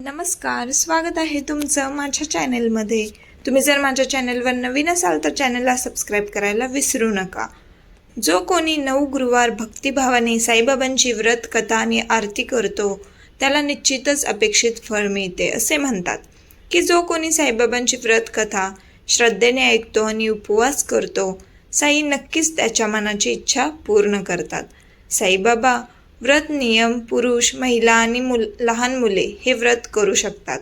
नमस्कार स्वागत आहे तुमचं माझ्या चॅनेलमध्ये. तुम्ही जर माझ्या चॅनेलवर नवीन असाल तर चॅनलला सबस्क्राईब करायला विसरू नका. जो कोणी नऊ गुरुवार भक्तिभावाने साईबाबांची व्रत कथा आणि आरती करतो त्याला निश्चितच अपेक्षित फळ मिळते असे म्हणतात. की जो कोणी साईबाबांची व्रत कथा श्रद्धेने ऐकतो आणि उपवास करतो साई नक्कीच त्याच्या मनाची इच्छा पूर्ण करतात. साईबाबा व्रत नियम पुरुष महिला आणि मुल लहान मुले हे व्रत करू शकतात.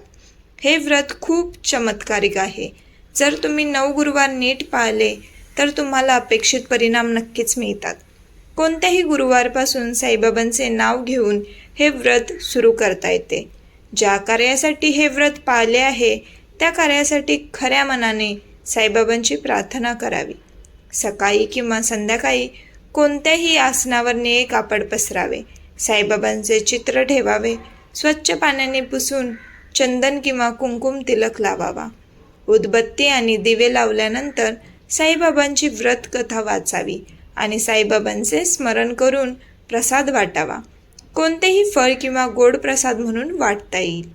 हे व्रत खूप चमत्कारिक आहे. जर तुम्ही नऊ गुरुवार नीट पाळले तर तुम्हाला अपेक्षित परिणाम नक्कीच मिळतात. कोणत्याही गुरुवारपासून साईबाबांचे नाव घेऊन हे व्रत सुरू करता येते. ज्या कार्यासाठी हे व्रत पाळले आहे त्या कार्यासाठी खऱ्या मनाने साईबाबांची प्रार्थना करावी. सकाळी किंवा संध्याकाळी कोणत्याही आसनावर निळे कापड पसरावे. साईबाबांचे चित्र ठेवावे. स्वच्छ पाण्याने पुसून चंदन किंवा कुंकुम तिलक लावावा. उदबत्ती आणि दिवे लावल्यानंतर साईबाबांची व्रत कथा वाचावी आणि साईबाबांचे स्मरण करून प्रसाद वाटावा. कोणतेही फळ किंवा गोड प्रसाद म्हणून वाटता येईल.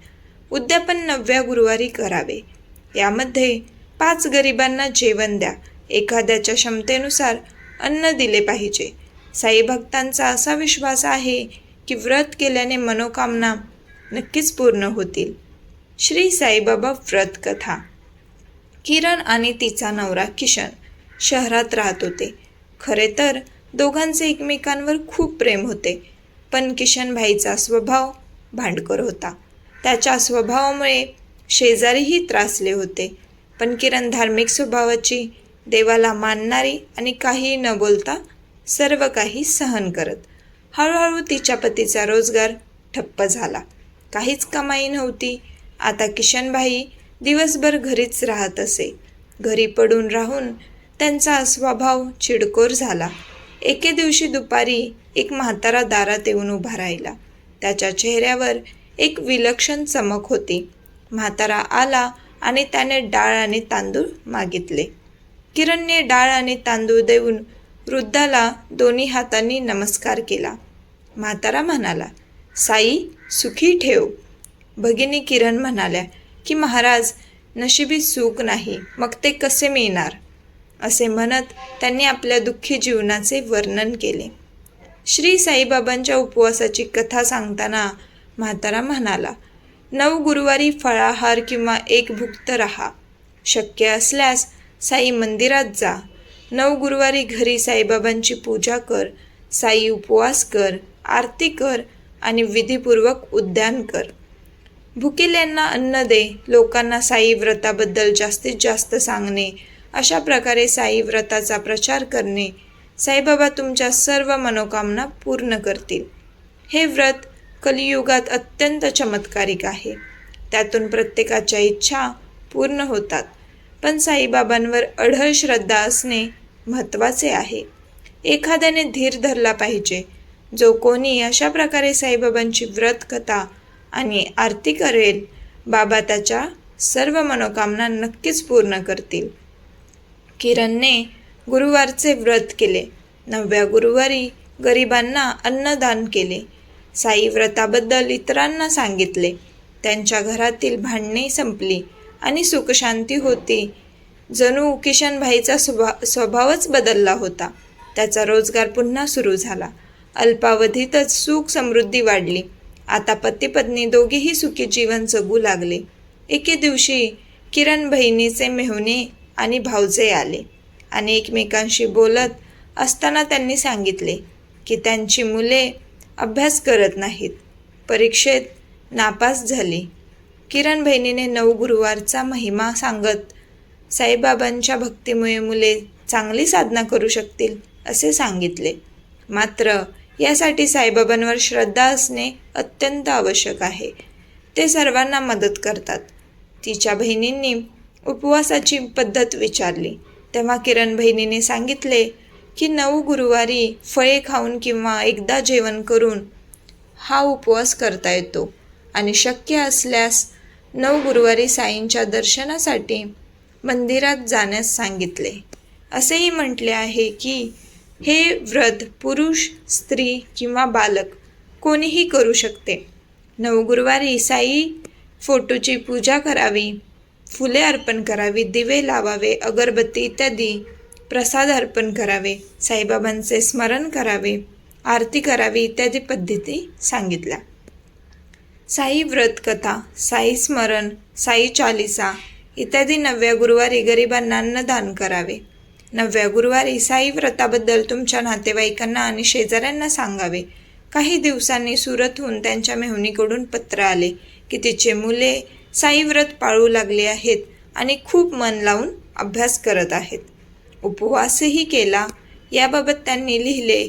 उद्यापन नवव्या गुरुवारी करावे. यामध्ये पाच गरिबांना जेवण द्या. एखाद्याच्या क्षमतेनुसार अन्न दिले पाहिजे. साई भक्तांचा असा विश्वास आहे की व्रत केल्याने मनोकामना नक्कीच पूर्ण होतील. श्री साईबाबा व्रत कथा. किरण आणि तिचा नवरा किशन शहरात राहत होते. खरे तर दोघांचे एकमेकांवर खूप प्रेम होते पण किशन भाईचा स्वभाव भांडकर होता. त्याच्या स्वभावामुळे शेजारीही त्रासले होते पण किरण धार्मिक स्वभावाची देवाला मानणारी आणि काही न बोलता सर्व काही सहन करत. हळूहळू तिच्या पतीचा रोजगार ठप्प झाला. काहीच कमाई नव्हती. आता किशनभाई दिवसभर घरीच राहत असे. घरी पडून राहून त्यांचा स्वभाव चिडकोर झाला. एके दिवशी दुपारी एक म्हातारा दारात येऊन उभा राहिला. त्याच्या चेहऱ्यावर एक विलक्षण चमक होती. म्हातारा आला आणि त्याने डाळ आणि तांदूळ मागितले. किरणने डाळ आणि तांदूळ देऊन वृद्धाला दोन्ही हातांनी नमस्कार केला. म्हातारा म्हणाला साई सुखी ठेव. भगिनी किरण म्हणाल्या की महाराज नशिबी सुख नाही मग ते कसे मिळणार? असे म्हणत त्यांनी आपल्या दुःखी जीवनाचे वर्णन केले. श्री साईबाबांच्या उपवासाची कथा सांगताना म्हातारा म्हणाला नऊ गुरुवारी फळाहार किंवा एक भुक्त रहा. शक्य असल्यास साई मंदिरात जा. नऊ गुरुवारी घरी साईबाबांची पूजा कर साई उपवास कर आरती कर आणि विधीपूर्वक उद्यान कर. भुकेल्यांना अन्न दे लोकांना साई व्रताबद्दल जास्तीत जास्त सांगणे अशा प्रकारे साई व्रताचा प्रचार करणे साईबाबा तुमच्या सर्व मनोकामना पूर्ण करतील. हे व्रत कलियुगात अत्यंत चमत्कारिक आहे. त्यातून प्रत्येकाच्या इच्छा पूर्ण होतात. पण साईबाबांवर अढळ श्रद्धा असणे महत्त्वाचे आहे. एखाद्याने धीर धरला पाहिजे. जो कोणी अशा प्रकारे साईबाबांची व्रत कथा आणि आरती करेल बाबा त्याच्या सर्व मनोकामना नक्कीच पूर्ण करतील. किरणने गुरुवारचे व्रत केले. नवव्या गुरुवारी गरिबांना अन्नदान केले. साई व्रताबद्दल इतरांना सांगितले. त्यांच्या घरातील भांडणे संपली. आणि सुखशांती होती. जणू किशनभाईचा स्वभा स्वभावच बदलला होता. त्याचा रोजगार पुन्हा सुरू झाला. अल्पावधीतच सुख समृद्धी वाढली. आता पती पत्नी दोघेही सुखी जीवन जगू लागले. एके दिवशी किरण बहिणीचे मेहुणे आणि भाऊजे आले आणि एकमेकांशी बोलत असताना त्यांनी सांगितले की त्यांची मुले अभ्यास करत नाहीत. परीक्षेत नापास झाली. किरण बहिणीने नऊ गुरुवारचा महिमा सांगत साईबाबांच्या भक्तीमुळे मुले चांगली साधना करू शकतील असे सांगितले. मात्र यासाठी साईबाबांवर श्रद्धा असणे अत्यंत आवश्यक आहे. ते सर्वांना मदत करतात. तिच्या बहिणींनी उपवासाची पद्धत विचारली. तेव्हा किरण बहिणीने सांगितले की नऊ गुरुवारी फळे खाऊन किंवा एकदा जेवण करून हा उपवास करता येतो आणि शक्य असल्यास नऊ गुरुवारी साईंच्या दर्शनासाठी मंदिरात जाण्यास सांगितले. असेही म्हटले आहे की हे व्रत पुरुष स्त्री किंवा बालक कोणीही करू शकते. नऊ गुरुवारी साई फोटोची पूजा करावी फुले अर्पण करावी दिवे लावावे अगरबत्ती इत्यादी प्रसाद अर्पण करावे साईबाबांचे स्मरण करावे आरती करावी इत्यादी पद्धती सांगितल्या. साई व्रत कथा साई स्मरण साई चालिसा इत्यादी नवव्या गुरुवारी गरिबांना अन्नदान करावे. नवव्या गुरुवारी साई व्रताबद्दल तुमच्या नातेवाईकांना आणि शेजाऱ्यांना सांगावे. काही दिवसांनी सुरतहून त्यांच्या मेहुणीकडून पत्र आले की तिचे मुले साई व्रत पाळू लागले आहेत आणि खूप मन लावून अभ्यास करत आहेत. उपवासही केला. याबाबत त्यांनी लिहिले.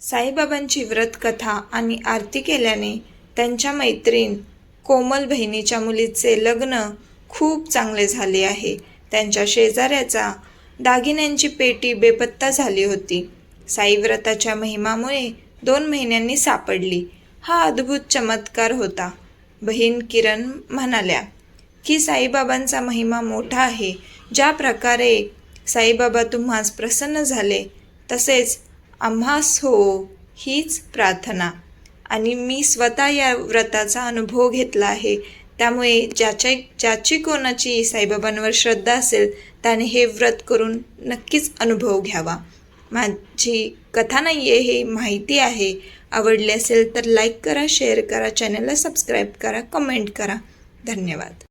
साईबाबांची व्रतकथा आणि आरती केल्याने त्यांच्या मैत्रीण कोमल बहिणीच्या मुलीचे लग्न खूप चांगले झाले आहे. त्यांच्या शेजाऱ्याचा दागिन्यांची पेटी बेपत्ता झाली होती. साईव्रताच्या महिमामुळे दोन महिन्यांनी सापडली. हा अद्भुत चमत्कार होता. बहीण किरण म्हणाल्या की साईबाबांचा महिमा मोठा आहे. ज्या प्रकारे साईबाबा तुम्हास प्रसन्न झाले तसेच आम्हास हो हीच प्रार्थना. आणि मी स्वतः या व्रताचा अनुभव घेतला आहे. त्यामुळे ज्याच्या ज्याची कोणाची साईबाबांवर श्रद्धा असेल त्याने हे व्रत करून नक्कीच अनुभव घ्यावा. माझी कथा नाही आहे हे माहिती आहे. आवडली असेल तर लाईक करा शेअर करा चॅनलला सबस्क्राईब करा कमेंट करा. धन्यवाद.